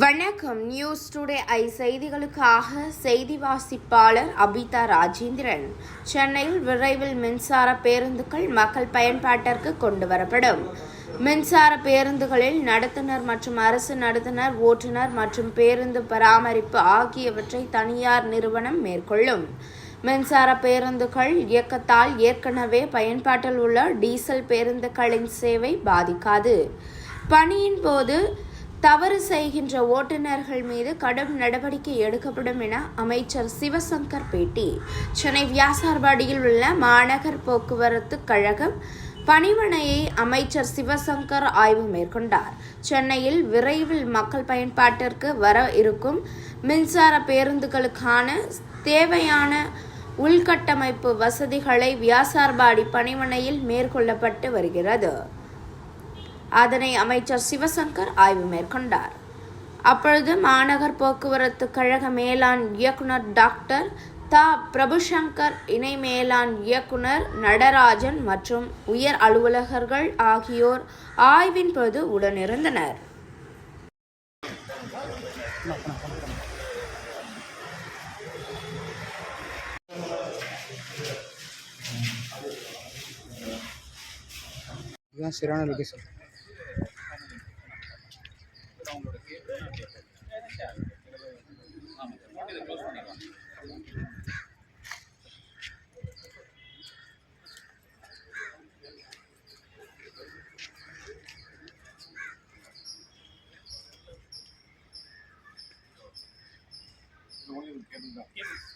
வணக்கம். News today I செய்திகளுக்காக செய்தி வாசிப்பாளர் அபிதா ராஜேந்திரன். சென்னையில் விரைவில் மின்சார பேருந்துகள் மக்கள் பயன்பாட்டிற்கு கொண்டு வரப்படும். மின்சார பேருந்துகளில் நடத்துனர் மற்றும் அரசு நடத்துனர் ஓட்டுநர் மற்றும் பேருந்து பராமரிப்பு ஆகியவற்றை தனியார் நிறுவனம் மேற்கொள்ளும். மின்சார பேருந்துகள் இயக்கத்தால் ஏற்கனவே பயன்பாட்டில் உள்ள டீசல் பேருந்துகளின் சேவை பாதிக்காது. பணியின் போது தவறு செய்கின்ற ஓட்டுநர்கள் மீது கடும் நடவடிக்கை எடுக்கப்படும் என அமைச்சர் சிவசங்கர் பேட்டி. சென்னை வியாசார்பாடியில் உள்ள மாநகர் போக்குவரத்து கழகம் பணிமனையை அமைச்சர் சிவசங்கர் ஆய்வு மேற்கொண்டார். சென்னையில் விரைவில் மக்கள் பயன்பாட்டிற்கு வர இருக்கும் மின்சார பேருந்துகளுக்கான தேவையான உள்கட்டமைப்பு வசதிகளை வியாசார்பாடி பணிமனையில் மேற்கொள்ளப்பட்டு வருகிறது. அதனை அமைச்சர் சிவசங்கர் ஆய்வு மேற்கொண்டார். அப்பொழுது மாநகர் போக்குவரத்து கழக மேலாண் இயக்குனர் டாக்டர் த. பிரபுசங்கர் இணை மேலாண் இயக்குனர் நடராஜன் மற்றும் உயர் அலுவலகர்கள் ஆகியோர் ஆய்வின் போது உடனிருந்தனர். இதுதான் சரியான லொக்கேஷன் Gracias.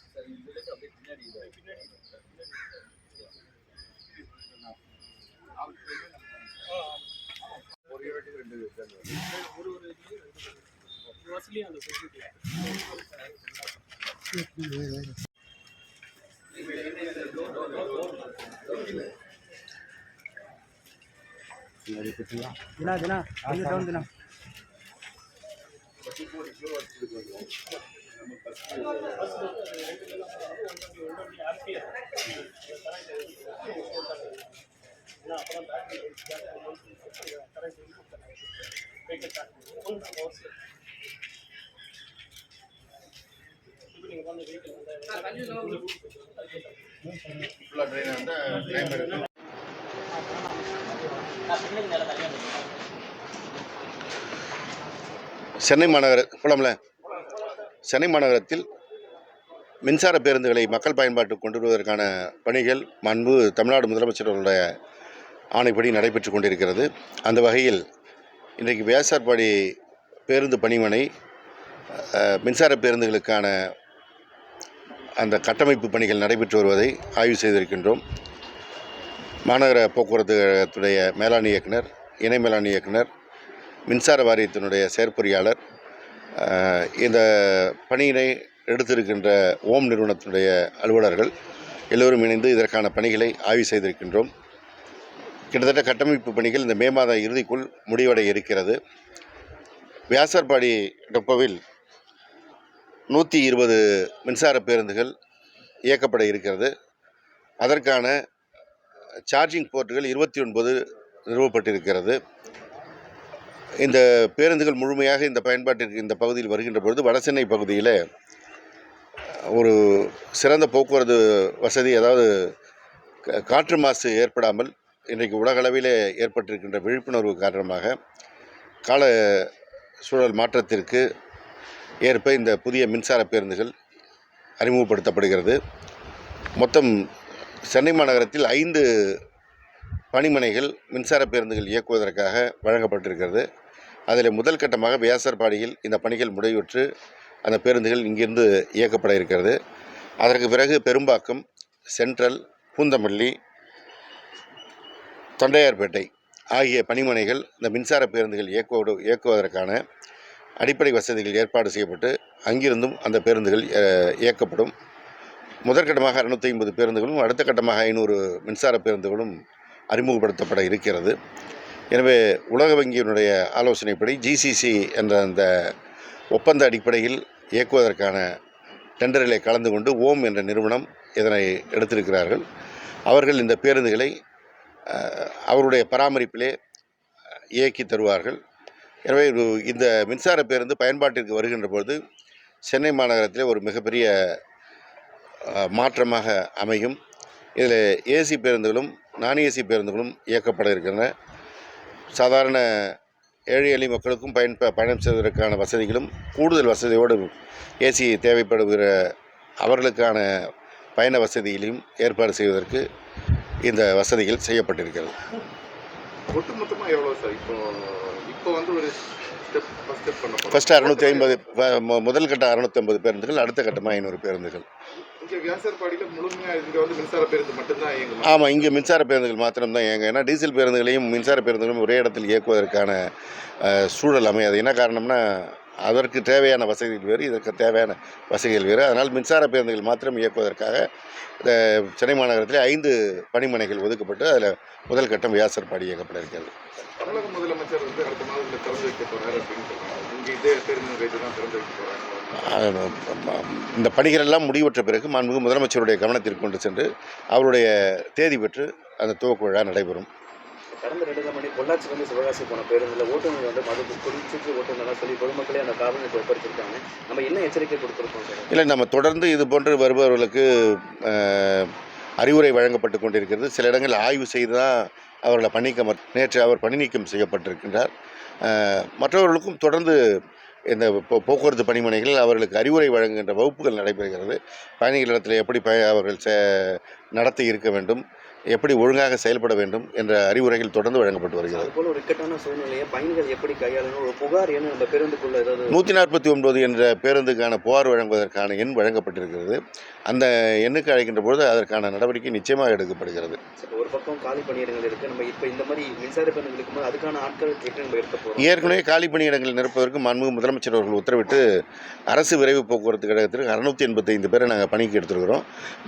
தினா தினா கொஞ்சம் டவுன் தினா. சென்னை மாநகர போலாம்ல. சென்னை மாநகரத்தில் மின்சார பேருந்துகளை மக்கள் பயன்பாட்டுக்கு கொண்டு வருவதற்கான பணிகள் மண்பு தமிழ்நாடு முதலமைச்சர்களுடைய ஆணைப்படி நடைபெற்று கொண்டிருக்கிறது. அந்த வகையில் இன்றைக்கு வியாசார்பாடி பேருந்து பணிமனை மின்சார பேருந்துகளுக்கான அந்த கட்டமைப்பு பணிகள் நடைபெற்று வருவதை ஆய்வு செய்திருக்கின்றோம். மாநகர போக்குவரத்து கழகத்துடைய மேலாண் இயக்குனர் இணை மேலாண் இயக்குனர் மின்சார வாரியத்தினுடைய செயற்பொறியாளர் இந்த பணியினை எடுத்திருக்கின்ற ஓம் நிறுவனத்தினுடைய அலுவலர்கள் எல்லோரும் இணைந்து இதற்கான பணிகளை ஆய்வு செய்திருக்கின்றோம். கிட்டத்தட்ட கட்டமைப்பு பணிகள் இந்த மே மாத இறுதிக்குள் முடிவடைய இருக்கிறது. வியாசர்பாடி டொப்பவில் நூற்றி இருபது மின்சார பேருந்துகள் இயக்கப்பட இருக்கிறது. அதற்கான சார்ஜிங் போர்ட்டுகள் இருபத்தி ஒன்பது நிறுவப்பட்டிருக்கிறது. இந்த பேருந்துகள் முழுமையாக இந்த பயன்பாட்டிற்கு இந்த பகுதியில் வருகின்ற பொழுது வடசென்னை பகுதியில் ஒரு சிறந்த போக்குவரத்து வசதி அதாவது காற்று மாசு ஏற்படாமல் இன்றைக்கு உலகளவிலே ஏற்பட்டிருக்கின்ற விழிப்புணர்வு காரணமாக கால சூழல் மாற்றத்திற்கு ஏற்ப இந்த புதிய மின்சார பேருந்துகள் அறிமுகப்படுத்தப்படுகிறது. மொத்தம் சென்னை மாநகரத்தில் ஐந்து பணிமனைகள் மின்சார பேருந்துகள் இயக்குவதற்காக வழங்கப்பட்டிருக்கிறது. அதில் முதல் கட்டமாக வியாசர்பாடியில் இந்த பணிகள் முடிவுற்று அந்த பேருந்துகள் இங்கிருந்து இயக்கப்பட இருக்கிறது. அதற்கு பிறகு பெரும்பாக்கம் சென்ட்ரல் பூந்தமல்லி தொண்டையார்பேட்டை ஆகிய பணிமனைகள் இந்த மின்சார பேருந்துகள் இயக்குவது இயக்குவதற்கான அடிப்படை வசதிகள் ஏற்பாடு செய்யப்பட்டு அங்கிருந்தும் அந்த பேருந்துகள் இயக்கப்படும். முதற்கட்டமாக இரநூத்தி ஐம்பது பேருந்துகளும் அடுத்த கட்டமாக ஐநூறு மின்சார பேருந்துகளும் அறிமுகப்படுத்தப்பட இருக்கிறது. எனவே உலக வங்கியினுடைய ஆலோசனைப்படி ஜிசிசி என்ற அந்த ஒப்பந்த அடிப்படையில் இயக்குவதற்கான டெண்டரிலே கலந்து கொண்டு ஓம் என்ற நிறுவனம் இதனை எடுத்திருக்கிறார்கள். அவர்கள் இந்த பேருந்துகளை அவருடைய பராமரிப்பிலே இயக்கி தருவார்கள். எனவே இந்த மின்சார பேருந்து பயன்பாட்டிற்கு வருகின்ற பொழுது சென்னை மாநகரத்திலே ஒரு மிகப்பெரிய மாற்றமாக அமையும். இதில் ஏசி பேருந்துகளும் நான் ஏசி பேருந்துகளும் இயக்கப்பட இருக்கின்றன. சாதாரண ஏழை எளிய மக்களுக்கும் பயன் பயணம் செய்வதற்கான வசதிகளும் கூடுதல் வசதியோடு ஏசி தேவைப்படுகிற அவர்களுக்கான பயண வசதிகளையும் ஏற்பாடு செய்வதற்கு இந்த வசதிகள் செய்யப்பட்டிருக்கிறது. ஒட்டுமொத்தமாக எவ்வளோ சார்? இப்போ இப்போ வந்து ஒரு ஃபஸ்ட்டு அறுநூற்றி ஐம்பது முதல் கட்ட அறுநூற்றி ஐம்பது பேருந்துகள் அடுத்த கட்டமாக ஐநூறு பேருந்துகள். ஆமாம் இங்கே மின்சார பேருந்துகள் மாத்திரம்தான் இயங்க ஏன்னா டீசல் பேருந்துகளையும் மின்சார பேருந்துகளையும் ஒரே இடத்தில் இயக்குவதற்கான சூழல் அமையாது. என்ன காரணம்னா அதற்கு தேவையான வசதிகள் வேறு இதற்கு தேவையான வசதிகள் வேறு. அதனால் மின்சார பேருந்துகள் மாத்திரம் இயக்குவதற்காக இந்த சென்னை மாநகரத்தில் ஐந்து பணிமனைகள் ஒதுக்கப்பட்டு அதில் முதல் கட்டம் வியாசர்பாடி இயக்கப்பட இருக்கிறது தமிழக முதலமைச்சர் வந்து அடுத்த மாதத்தில் திறந்து வைக்க போகிறாரு அப்படின்னு இந்த பணிகள் எல்லாம் முடிவுற்ற பிறகு மாண்புமிகு முதலமைச்சருடைய கவனத்திற்கு கொண்டு சென்று அவருடைய தேதி பெற்று அந்த துவக்க விழா நடைபெறும். கடந்த ரெண்டு மணி பொள்ளாச்சிலேருந்து சிவகாசி போன பேருந்தில் ஓட்டுநர் வந்து மது குடிச்சிட்டு ஓட்டுநர்லாம் சொல்லி பொதுமக்களே அந்த காவலுக்கு ஒப்படைச்சிருக்காங்க. நம்ம என்ன எச்சரிக்கை கொடுத்துருக்கோம் சார்? இல்லை நம்ம தொடர்ந்து இது போன்று வருபவர்களுக்கு அறிவுரை வழங்கப்பட்டு கொண்டிருக்கிறது. சில இடங்களில் ஆய்வு செய்து தான் அவர்களை பணிக்க நேற்று அவர் பணி நீக்கம் செய்யப்பட்டிருக்கின்றார். மற்றவர்களுக்கும் தொடர்ந்து இந்த போக்குவரத்து பணிமனைகளில் அவர்களுக்கு அறிவுரை வழங்குகின்ற வகுப்புகள் நடைபெறுகிறது. பயணிகளிடத்தில் எப்படி ப அவர்கள் நடத்தி இருக்க வேண்டும். எப்படி ஒழுங்காக செயல்பட வேண்டும் என்ற அறிவுரைகள் தொடர்ந்து வழங்கப்பட்டு வருகிறது. போல ஒரு இக்கட்டான சூழ்நிலையை பயணிகள் எப்படி கையாளணும்? ஒரு புகார் என்ன நம்ம பேருந்துக்குள்ள ஏதாவது நூற்றி நாற்பத்தி ஒன்பது என்ற பேருந்துக்கான புகார் வழங்குவதற்கான எண் வழங்கப்பட்டிருக்கிறது. அந்த எண்ணுக்கு அழைக்கின்ற பொழுது அதற்கான நடவடிக்கை நிச்சயமாக எடுக்கப்படுகிறது. ஒரு பக்கம் காலி பணியிடங்கள் இருக்கு. நம்ம இப்போ இந்த மாதிரி மின்சார பேருந்து இருக்கும்போது அதுக்கான ஆட்கள் நம்ம எடுக்க ஏற்கனவே காலி பணியிடங்களை நிரப்புவதற்கு மாண்புமிகு முதலமைச்சர் அவர்கள் உத்தரவிட்டு அரசு விரைவு போக்குவரத்து கழகத்திற்கு அறுநூற்றி எண்பத்தைந்து பேரை நாங்கள் பணிக்கு எடுத்திருக்கிறோம்.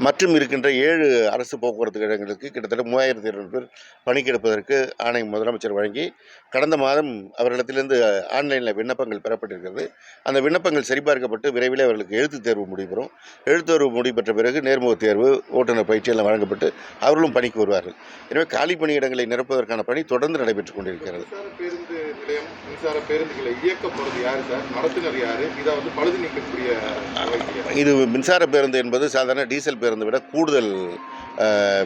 மற்றும் இருக்கின்ற ஏழு அரசு போக்குவரத்து கழகங்களுக்கு கிட்டத்தட்ட மூவாயிரத்தி இருநூறு பேர் பணிக்கு எடுப்பதற்கு ஆணை முதலமைச்சர் வழங்கி கடந்த மாதம் அவர்களிடத்திலிருந்து ஆன்லைனில் விண்ணப்பங்கள் பெறப்பட்டிருக்கிறது. அந்த விண்ணப்பங்கள் சரிபார்க்கப்பட்டு விரைவில் அவர்களுக்கு எழுத்துத் தேர்வு முடிபெறும். எழுத்து தேர்வு முடிபெற்ற பிறகு நேர்முகத் தேர்வு ஓட்டுநர் பயிற்சி எல்லாம் வழங்கப்பட்டு அவர்களும் பணிக்கு வருவார்கள். எனவே காலி பணியிடங்களை நிரப்புவதற்கான பணி தொடர்ந்து நடைபெற்றுக் கொண்டிருக்கிறது. மின்சார பேருந்து நிலையம் மின்சார பேருந்துகளை இயக்க போகிறது யார் சார்? நடத்துனர் யார்? இதை வந்து பழுது நீக்கக்கூடிய? இது மின்சார பேருந்து என்பது சாதாரண டீசல் பேருந்தை விட கூடுதல்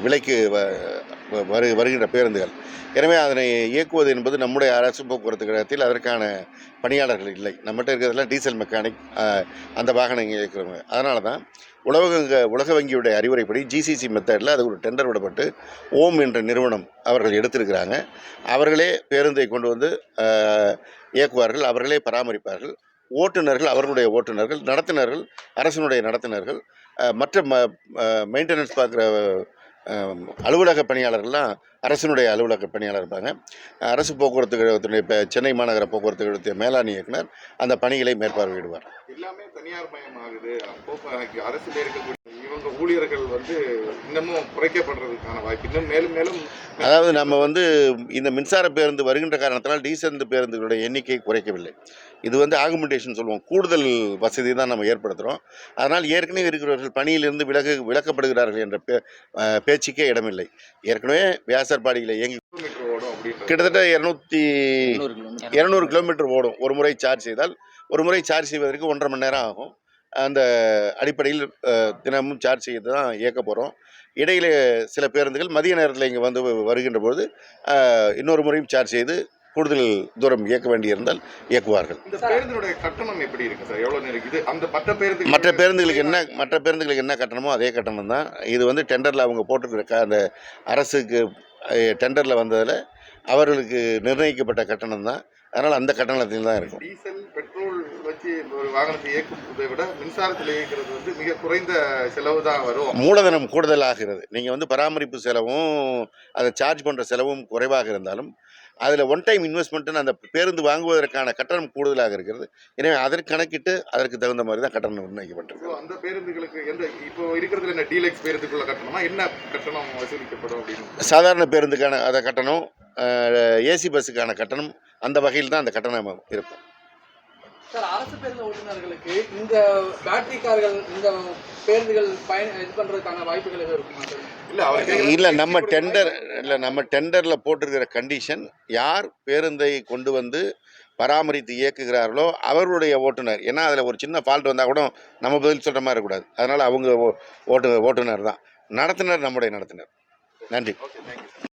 விலைக்கு வ- வ- வரு வருகின்ற பேருந்துகள். எனவே அதனை இயக்குவது என்பது நம்முடைய அரசு போக்குவரத்து கழகத்தில் அதற்கான பணியாளர்கள் இல்லை. நம்மகிட்ட இருக்கிறதெல்லாம் டீசல் மெக்கானிக் அந்த வாகனங்கள் இயக்குறவங்க. அதனால தான் உலக உலக வங்கியுடைய அறிவுரைப்படி ஜிசிசி மெத்தடில் அது ஒரு டெண்டர் விடப்பட்டு ஓம் என்ற நிறுவனம் அவர்கள் எடுத்திருக்கிறாங்க. அவர்களே பேருந்தை கொண்டு வந்து இயக்குவார்கள். அவர்களே பராமரிப்பார்கள். ஓட்டுநர்கள் அவர்களுடைய ஓட்டுநர்கள் நடத்துனர்கள் அரசினுடைய நடத்துனர்கள் மற்ற ம மெயின்டெனன்ஸ் பார்க்குற அலுவலக பணியாளர்கள்லாம் அரசினுடைய அலுவலக பணியாளர் இருப்பாங்க. அரசு போக்குவரத்து கழகத்தினுடைய இப்போ சென்னை மாநகர போக்குவரத்து கழகத்தின் மேலாண் இயக்குனர் அந்த பணிகளை மேற்பார்வையிடுவார். எல்லாமே தனியார் மயமாகுது. அரசு ஊழியர்கள் வந்து இன்னமும் குறைக்கப்படுறதுக்கான வாய்ப்பு இன்னும் மேலும் மேலும் அதாவது நம்ம வந்து இந்த மின்சார பேருந்து வருகின்ற காரணத்தினால் டீசல் பேருந்துகளுடைய எண்ணிக்கை குறைக்கவில்லை. இது வந்து ஆகுமெண்டேஷன் சொல்லுவோம். கூடுதல் வசதி தான் நம்ம ஏற்படுத்துகிறோம் அதனால் ஏற்கனவே இருக்கிறவர்கள் பணியிலிருந்து விலகு விலக்கப்படுகிறார்கள் என்ற பே பேச்சுக்கே இடமில்லை. ஏற்கனவே வியாசர்பாடியில் இயங்கி கிட்டத்தட்ட இரநூத்தி இரநூறு கிலோமீட்டர். ஓடும். ஒரு முறை சார்ஜ் செய்தால் ஒரு முறை சார்ஜ் செய்வதற்கு ஒன்றரை மணி நேரம் ஆகும். அந்த அடிப்படையில் தினமும் சார்ஜ் செய்து தான் இயக்க போகிறோம் இடையில சில பேருந்துகள் மதிய நேரத்தில் இங்கே வந்து வருகின்ற பொழுது இன்னொரு முறையும் சார்ஜ் செய்து கூடுதல் தூரம் இயக்க வேண்டியிருந்தால் இயக்குவார்கள். இந்த பேருந்தினுடைய கட்டணம் எப்படி இருக்கு சார்? எவ்வளவு நேரம் இது அந்த மற்ற பேருந்து மற்ற பேருந்துகளுக்கு என்ன மற்ற பேருந்துகளுக்கு என்ன கட்டணமோ அதே கட்டணம் தான். இது வந்து டெண்டரில் அவங்க போட்டிருக்கிற அந்த அரசுக்கு டெண்டரில் வந்ததில் அவர்களுக்கு நிர்ணயிக்கப்பட்ட கட்டணம் தான். அதனால் அந்த கட்டணத்தில் தான் இருக்கும் வச்சு ஒரு வாகனத்தை இயக்குவதை விட மின்சாரத்தில் இயக்கிறது வந்து மிக குறைந்த செலவு தான் வரும். மூலதனம் கூடுதலாகிறது. நீங்கள் வந்து பராமரிப்பு செலவும் அதை சார்ஜ் பண்ணுற செலவும் குறைவாக இருந்தாலும் அதில் ஒன் டைம் இன்வெஸ்ட்மெண்ட்டுன்னு அந்த பேருந்து வாங்குவதற்கான கட்டணம் கூடுதலாக இருக்கிறது. எனவே அதற்கு கணக்கிட்டு அதற்கு தகுந்த மாதிரி தான் கட்டணம் நிர்ணயிக்கப்பட்டிருக்கு. அந்த பேருந்துகளுக்கு எந்த இப்போ இருக்கிறதுல என்ன டீலக்ஸ் பேருந்துக்குள்ள கட்டணமா? என்ன கட்டணம் வசூலிக்கப்படும் அப்படின்னு? சாதாரண பேருந்துக்கான அந்த கட்டணம் ஏசி பஸ்ஸுக்கான கட்டணம் அந்த வகையில் தான் அந்த கட்டணம் இருக்கும். சார் அரசு பேருந்து ஓட்டுநர்களுக்கு இந்த பேட்டரி கார்கள் இந்த பேருந்துகள் பயன் இது பண்றதுக்கான வாய்ப்புகள் எதுவும் இருக்குமா சார்? இல்ல நம்ம டெண்டர் இல்லை. நம்ம டெண்டரில் போட்டிருக்கிற கண்டிஷன் யார் பேருந்தை கொண்டு வந்து பராமரித்து இயக்குகிறார்களோ அவருடைய ஓட்டுநர். ஏன்னா அதில் ஒரு சின்ன ஃபால்ட் வந்தால் கூட நம்ம பதில் சொல்கிற மாதிரி இருக்கக்கூடாது. அதனால் அவங்க ஓ- ஓட்டு ஓட்டுநர் தான். நடத்துனர் நம்முடைய நடத்துனர். நன்றி. Okay thank you